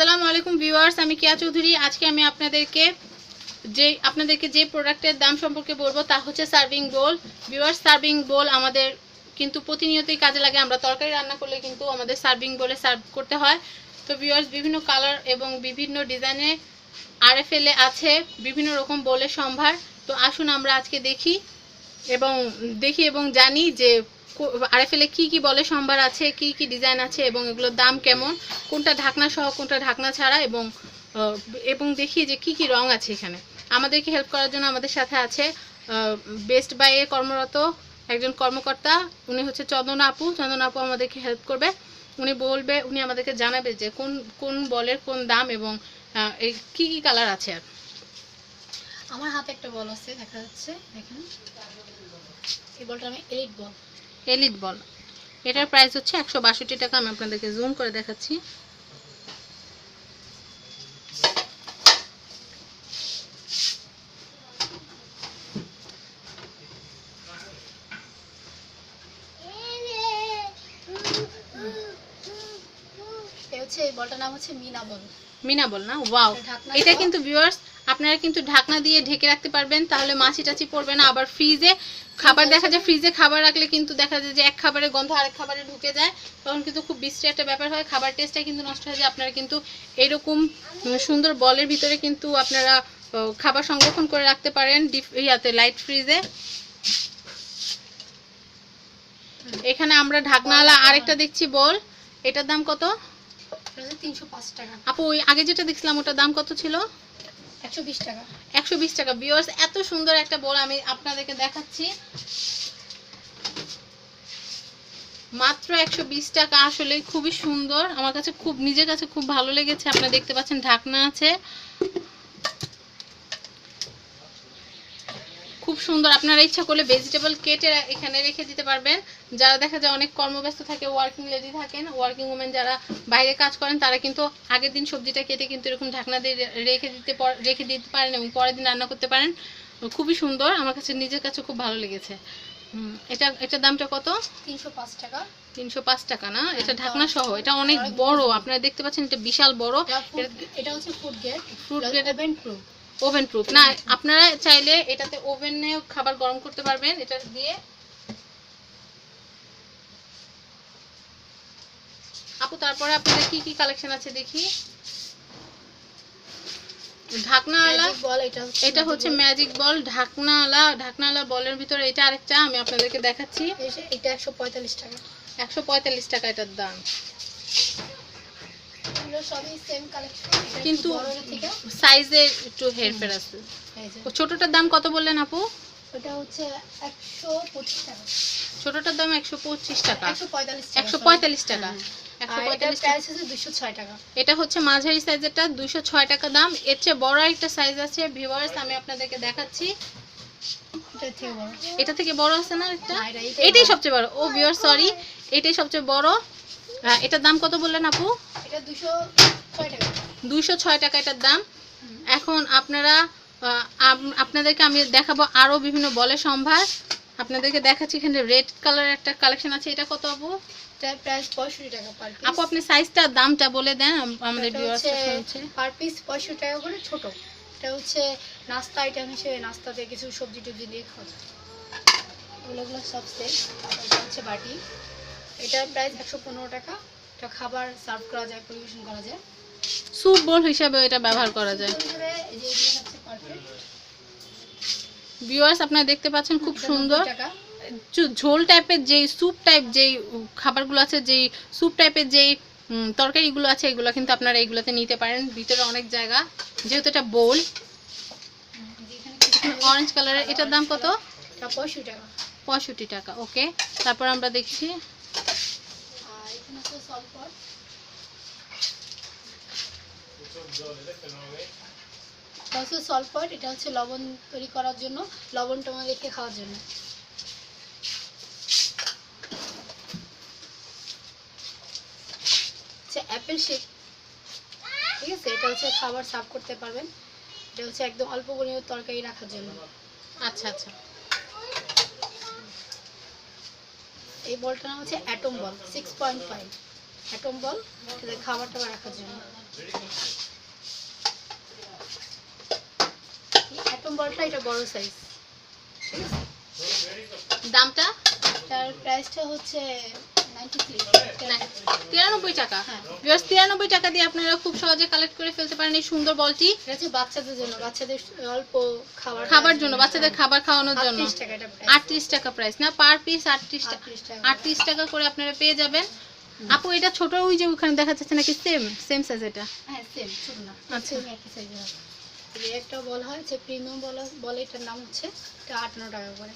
আসসালামু আলাইকুম ভিউয়ার্স, আমি কিয়া চৌধুরী। আজকে আমি আপনাদেরকে যে আপনাদেরকে যে প্রোডাক্টের দাম সম্পর্কে বলব তা হচ্ছে serving bowl. Viewers, serving bowl আমাদের কিন্তু প্রতিনিয়তই কাজে লাগে। আমরা তরকারি রান্না করলে কিন্তু আমাদের সার্ভিং বোলে সার্ভ করতে হয়। তো ভিউয়ার্স, বিভিন্ন কালার এবং বিভিন্ন ডিজাইনে আরএফএলে আছে, বিভিন্ন রকম বোলের সম্ভার। তো আসুন আমরা আজকে দেখি এবং দেখি এবং জানি যে আরএফএলে কি কি বলে সম্ভার আছে, কি কি ডিজাইন আছে এবং এগুলোর দাম কেমন, কোনটা ঢাকনা সহ, কোনটা ঢাকনা ছাড়া এবং এবং দেখি যে কি কি রং আছে এখানে। আমাদেরকে হেল্প করার জন্য আমাদের সাথে আছে বেস্ট বাইয়ে কর্মরত একজন কর্মকর্তা, উনি হচ্ছে চন্দনা আপু। চন্দন আপু আমাদেরকে হেল্প করবে। উনি বলবে, উনি আমাদেরকে জানাবে যে কোন কোন বলের কোন দাম এবং এই কি কি কালার আছে আর। আমার হাতে একটা বল আছে, দেখা যাচ্ছে। দেখেন। এই বলটা আমি এলিট বল। এলিট বল এটার প্রাইস হচ্ছে একশো বাষট্টি টাকা। আমি আপনাদেরকে জুম করে দেখাচ্ছি। এই হচ্ছে এই বলটার নাম হচ্ছে মিনা বল মিনা বল না? ওয়াও এটা। কিন্তু ভিউয়ার্স আপনারা কিন্তু ঢাকনা দিয়ে ঢেকে রাখতে পারবেন তাহলে মাছি টাছি পড়বে না। আবার ফ্রিজে খাবার দেখা যায় ফ্রিজে খাবার রাখলে কিন্তু দেখা যায় যে এক খাবারের গন্ধ আরেক খাবারে ঢুকে যায়। তখন কিন্তু খুব বিশ্রী একটা ব্যাপার হয় খাবার টেস্টটা কিন্তু নষ্ট হয়ে যায়। আপনারা কিন্তু এরকম সুন্দর বলের ভিতরে কিন্তু আপনারা খাবার সংরক্ষণ করে রাখতে পারেন ডিপ ইয়াতে লাইট ফ্রিজে এখানে আমরা ঢাকনাওয়ালা আরেকটা দেখছি বল। এটার দাম কত? তিনশো পাঁচ টাকা। আপু ওই আগে যেটা দেখছিলাম ওটার দাম কত ছিল? একশো বিশ টাকা। একশো বিশ টাকা। বিয়ার্স এত সুন্দর একটা বল আমি আপনাদেরকে দেখাচ্ছি। মাত্র একশো বিশ টাকা আসলে খুবই সুন্দর। আমার কাছে খুব, নিজের কাছে খুব ভালো লেগেছে। আপনারা দেখতে পাচ্ছেন ঢাকনা আছে। খুব সুন্দর। আপনারা ইচ্ছা করলে ভেজিটেবল কেটে এখানে রেখে দিতে পারবেন। যারা দেখা যায় অনেক কর্মব্যস্ত থাকে ওয়ার্কিং লেডি থাকেন ওয়ার্কিং উমেন যারা বাইরে কাজ করেন তারা কিন্তু আগের দিন সবজিটা কেটে কিন্তু এরকম ঢাকনা দিয়ে রেখে দিতে রেখে দিতে পারেন এবং পরের দিন রান্না করতে পারেন। খুবই সুন্দর আমার কাছে নিজের কাছে খুব ভালো লেগেছে। এটা এটার দামটা কত? তিনশো পাঁচ টাকা। তিনশো পাঁচ টাকা না? এটা ঢাকনা সহ এটা অনেক বড় আপনারা দেখতে পাচ্ছেন এটা বিশাল বড়। এটা হচ্ছে ফুড প্রুফ ওভেন প্রুফ না আপনারা চাইলে এটাতে ওভেনে খাবার গরম করতে পারবেন এটা দিয়ে আপু তারপরে আপনাদের কি কি কালেকশন আছে দেখি? ঢাকনাওয়ালা? বল এটা এটা হচ্ছে ম্যাজিক বল ঢাকনাওয়ালা। ঢাকনাওয়ালা বলের ভিতরে এটা আরেকটা আমি আপনাদেরকে দেখাচ্ছি। এটা একশো পঁয়তাল্লিশ টাকা। একশো পঁয়তাল্লিশ টাকা এটার দাম। এগুলো সবই সেম কালেকশন কিন্তু সাইজে একটু হেরফের আছে। ছোটটার দাম কত বললেন আপু? ওটা হচ্ছে একশো পঁচিশ টাকা। ছোটটার দাম একশো পঁচিশ টাকা। একশো পঁয়তাল্লিশ টাকা এটা হচ্ছে মাঝারি সাইজেরটা দুশো ছয় টাকা দাম। এর চেয়ে বড় একটা সাইজ আছে ভিউয়ার্স আমি আপনাদেরকে দেখাচ্ছি। এটা থেকে বড় আছে না এটা- এটাই। সবচেয়ে বড়। ও ভিউয়ার সরি এটাই সবচেয়ে বড়। এটার দাম কত বললেন আপু? এটা দুশো ছয় টাকা। এটার দাম। এখন আপনারা আপনাদেরকে আমি দেখাবো আরও বিভিন্ন বলের সম্ভার। আপনাদেরকে দেখাচ্ছি এখানে রেড কালারের একটা কালেকশন আছে। এটা কত আপু? এটার প্রাইস পঁয়ষট্টি টাকা পার পিস আপু আপনি সাইজটা দামটা বলে দেন আমাদের ভিউয়ার্স হচ্ছে পার পিস পঁয়ষট্টি টাকা করে ছোট। এটা হচ্ছে নাস্তা আইটেম হিসেবে নাস্তাতে কিছু সবজি টবজি দিয়ে খাওয়া যায়। ওগুলোগুলো সব সেট এটা হচ্ছে বাটি। এটার প্রাইস একশো পনেরো টাকা। এটা খাবার সার্ভ করা যায় পরিবেশন করা যায়। স্যুপ বোল হিসাবে এটা ব্যবহার করা যায়। ভিউয়ার্স আপনারা দেখতে পাচ্ছেন খুব সুন্দর। টাকা। ঝোল টাইপের যেই স্যুপ টাইপ যেই খাবারগুলো আছে যেই স্যুপ টাইপের যেই তরকারিগুলো আছে এগুলো কিন্তু আপনারা এইগুলোতে নিতে পারেন। ভিতরে অনেক জায়গা। যেহেতু এটা বোল অরেঞ্জ কালারের এটার দাম কত? পঁয়ষট্টি টাকা। পঁয়ষট্টি টাকা ওকে তারপর আমরা দেখছি। এটা হচ্ছে সলপট এটা হচ্ছে লবণ তৈরি করার জন্য লবণ টমা রেখে খাওয়ার জন্য। অ্যাপেল শেক ঠিক আছে এটা হচ্ছে খাবার সার্ভ করতে পারবেন। এটা হচ্ছে একদম অল্প পরিমাণে তরকারি রাখার জন্য। আচ্ছা আচ্ছা। এই বলটার নাম হচ্ছে atom ball six point five atom ball খাবার টাবার রাখার জন্য। অ্যাটম বলটা এটা বড় সাইজ দামটা? তার প্রাইসটা হচ্ছে তিরানব্বই টাকা। হ্যাঁ। তিরানব্বই টাকা দিয়ে আপনারা খুব সহজে কালেক্ট করে ফেলতে পারেন এই সুন্দর বলটি। বাচ্চাদের জন্য বাচ্চাদের অল্প খাবার খাবার জন্য বাচ্চাদের খাবার খাওয়ানোর জন্য। আটত্রিশ টাকা প্রাইস না পার পিস আটত্রিশ টাকা। আটত্রিশ টাকা। করে আপনারা পেয়ে যাবেন। আপু এটা ছোট ওই যে ওখানে দেখা যাচ্ছে নাকি সেম সেম সাইজ এটা? হ্যাঁ সেম ছোট না। আচ্ছা। একই সাইজের একটা বল হয় যে প্রিমিয়াম বল বলে এটার নাম হচ্ছে এটা আটান্ন টাকা করে।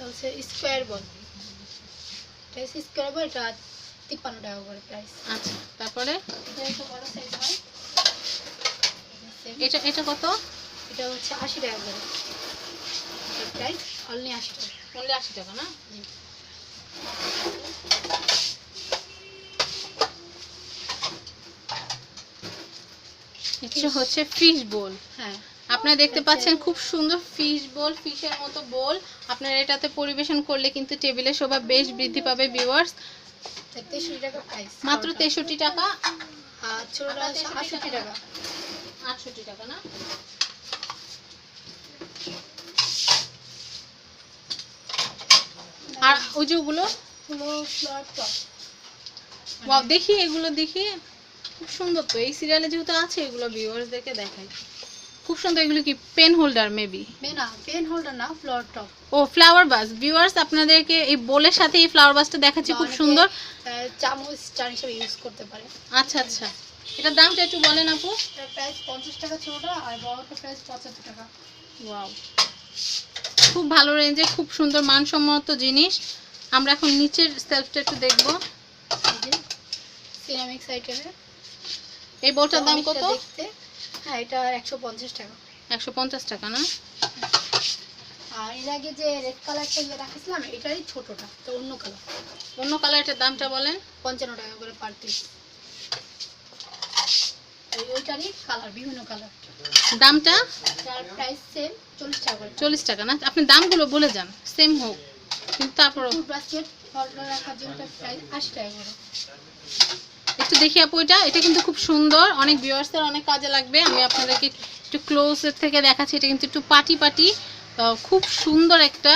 হচ্ছে স্কোয়ার বল। এটা হচ্ছে স্কোয়ার বল এটা তিপ্পান্ন টাকা করে প্রাইস আচ্ছা তারপরে? এটা হয়। এটা এটা কত? এটা হচ্ছে আশি টাকা করে। প্রাইস অনলি আশি টাকা। অনলি আশি টাকা না। এটা হচ্ছে ফিশ বোল হ্যাঁ। আপনারা দেখতে পাচ্ছেন খুব সুন্দর ফিশ বোল ফিশের মতো বোল আপনারা এটাতে পরিবেশন করলে কিন্তু টেবিলের শোভা বেশ বৃদ্ধি পাবে ভিউয়ার্স মাত্র তেষট্টি টাকা। আর ছোটটা আটষট্টি টাকা। আটষট্টি টাকা না? আর ওই যে ওগুলো? দেখি এগুলো দেখি। খুব সুন্দর তো। এই সিরিয়ালে যেহেতু আছে এগুলো ভিউয়ার্সদেরকে দেখাই খুব সুন্দর এগুলো কি পেন হোল্ডার মেবি না পেন হোল্ডার না ফ্লোর টপ ও ফ্লাওয়ার বাস ভিউয়ার্স আপনাদেরকে এই বোলের সাথে এই ফ্লাওয়ার বাসটা দেখাচ্ছি খুব সুন্দর। চামচ চার হিসেবে ইউজ করতে পারে। আচ্ছা আচ্ছা। এটার দামটা একটু বলেন আপু। এটার প্রাইস পঞ্চাশ টাকা ছোটটা আর বড়টার প্রাইস পঁচাত্তর টাকা। ওয়াও খুব ভালো রেঞ্জে খুব সুন্দর মানসম্মত জিনিস। আমরা এখন নিচের সেলফটা একটু দেখব। সিরামিক সাইকেলের এই বোলটার দাম কত? দেখতে। হ্যাঁ এটা একশো পঞ্চাশ টাকা। একশো পঞ্চাশ টাকা না? আর এর আগে যে রেড কালারটা রাখেছিলাম এটারই ছোটটা তো অন্য কালার অন্য কালারটার দামটা বলেন। পঞ্চান্ন টাকা করে পার পিস ওইটারই কালার বিভিন্ন কালার দামটা? যার প্রাইস সেম চল্লিশ টাকা করে। চল্লিশ টাকা না? আপনি দামগুলো বলে যান সেম হোক। কিন্তু ফলটা রাখার জন্য প্রাইস আশি টাকা করে। একটু দেখি আপু এটা। এটা কিন্তু খুব সুন্দর। অনেক ভিউয়ার্সের অনেক কাজে লাগবে। আমি আপনাদেরকে একটু ক্লোজের থেকে দেখাচ্ছি। এটা কিন্তু একটু পাটি পাটি খুব সুন্দর একটা।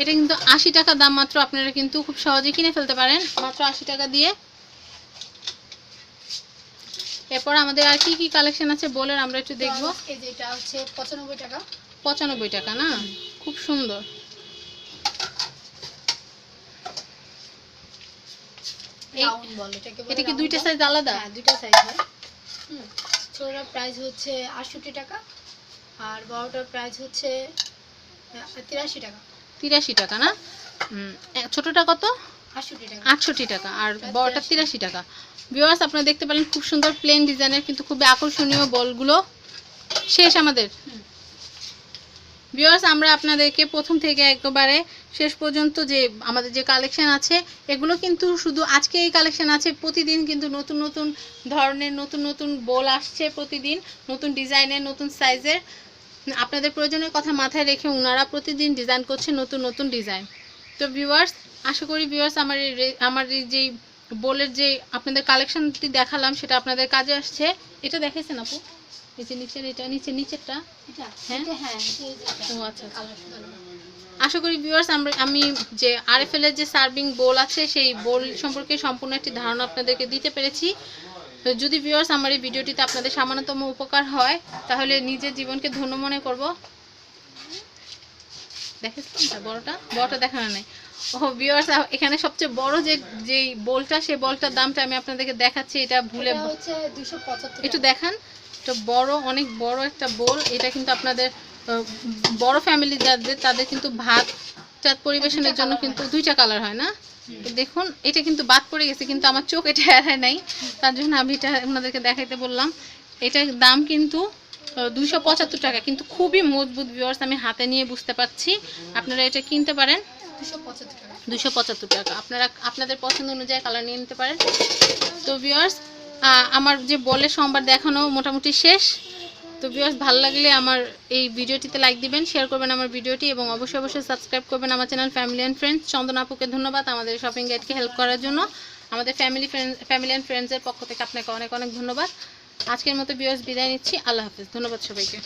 এটা কিন্তু আশি টাকা দাম মাত্র। আপনারা কিন্তু খুব সহজে কিনে ফেলতে পারেন। মাত্র আশি টাকা দিয়ে। এরপর আমাদের আর কি কি কালেকশন আছে বলেন? আমরা একটু দেখব। এই যে এটা হচ্ছে পঁচানব্বই টাকা। পঁচানব্বই টাকা না? খুব সুন্দর। রাউন্ড বলে এটা কি দুইটা সাইজ আলাদা? হ্যাঁ দুইটা সাইজ হয় হুম ছোটটার প্রাইস হচ্ছে আটষট্টি টাকা আর বড়টার প্রাইস হচ্ছে তিরাশি টাকা। তিরাশি টাকা না? ছোটটা কত? আটষট্টি টাকা। আর প্রায় বড়টা তিরাশি। টাকা। ভিউয়ার্স আপনারা দেখতে পেলেন খুব সুন্দর প্লেন ডিজাইনের কিন্তু খুবই আকর্ষণীয় বলগুলো। শেষ আমাদের। হুম। ভিউয়ার্স আমরা আপনাদেরকে প্রথম থেকে একেবারে শেষ পর্যন্ত যে আমাদের যে কালেকশান আছে, এগুলো কিন্তু শুধু আজকে এই কালেকশন আছে, প্রতিদিন কিন্তু নতুন নতুন ধরনের, নতুন নতুন বোল আসছে প্রতিদিন, নতুন ডিজাইনের, নতুন সাইজের আপনাদের প্রয়োজনের কথা মাথায় রেখে ওনারা প্রতিদিন ডিজাইন করছে নতুন নতুন ডিজাইন তো ভিউয়ার্স আশা করি ভিউয়ার্স আমার আমার যেই বোলের যে আপনাদের কালেকশানটি দেখালাম, সেটা আপনাদের কাজে আসছে। এটা দেখেছেন আপু? নিচে নিচের এটা নিচে নিচেরটা? হ্যাঁ? হ্যাঁ এই যে। ও আচ্ছা আচ্ছা। আশা করি ভিউয়ার্স আমরা আমি যে আরএফএল এর যে সার্ভিং বোল আছে সেই বোল সম্পর্কে সম্পূর্ণ একটি ধারণা আপনাদেরকে দিতে পেরেছি। যদি ভিউয়ার্স আমার এই ভিডিওটিতে আপনাদের সামান্যতম উপকার হয় তাহলে নিজের জীবনকে ধন্য মনে করব। বড়টা? বড়টা দেখানো নাই। ও ভিউয়ার্স এখানে সবচেয়ে বড় যে যেই বোলটা সেই বলটার দামটা আমি আপনাদেরকে দেখাচ্ছি এটা ভুলে একটু দেখান। এটা বড় অনেক বড় একটা বোল। এটা কিন্তু আপনাদের বড় ফ্যামিলি যাদের তাদের কিন্তু ভাত টাত পরিবেশনের জন্য কিন্তু দুইটা কালার হয় না? দেখুন এটা কিন্তু বাদ পড়ে গেছে কিন্তু আমার চোখ এটা এড়ায় নাই। তার জন্য আমি এটা আপনাদেরকে দেখাইতে বললাম। এটার দাম কিন্তু দুইশো পঁচাত্তর টাকা কিন্তু খুবই মজবুত ভিউয়ার্স আমি হাতে নিয়ে বুঝতে পারছি। আপনারা এটা কিনতে পারেন। দুশো পঁচাত্তর টাকা। আপনারা আপনাদের পছন্দ অনুযায়ী কালার নিয়ে নিতে পারেন। তো ভিউয়ার্স আমার যে বলে সোমবার দেখানো মোটামুটি শেষ। তো বিয়স ভালো লাগলে আমার এই ভিডিওটিতে লাইক দিবেন শেয়ার করবেন আমার ভিডিওটি এবং অবশ্যই অবশ্যই সাবস্ক্রাইব করবেন আমার channel family and friends Chandan আপুকে ধন্যবাদ আমাদের শপিং গাইডকে হেল্প করার জন্য। আমাদের ফ্যামিলি ফ্রেন্ড ফ্যামিলি অ্যান্ড ফ্রেন্ডসের পক্ষ থেকে আপনাকে অনেক অনেক ধন্যবাদ। আজকের মতো বিয়স বিদায় নিচ্ছি। আল্লাহ হাফিজ। ধন্যবাদ সবাইকে।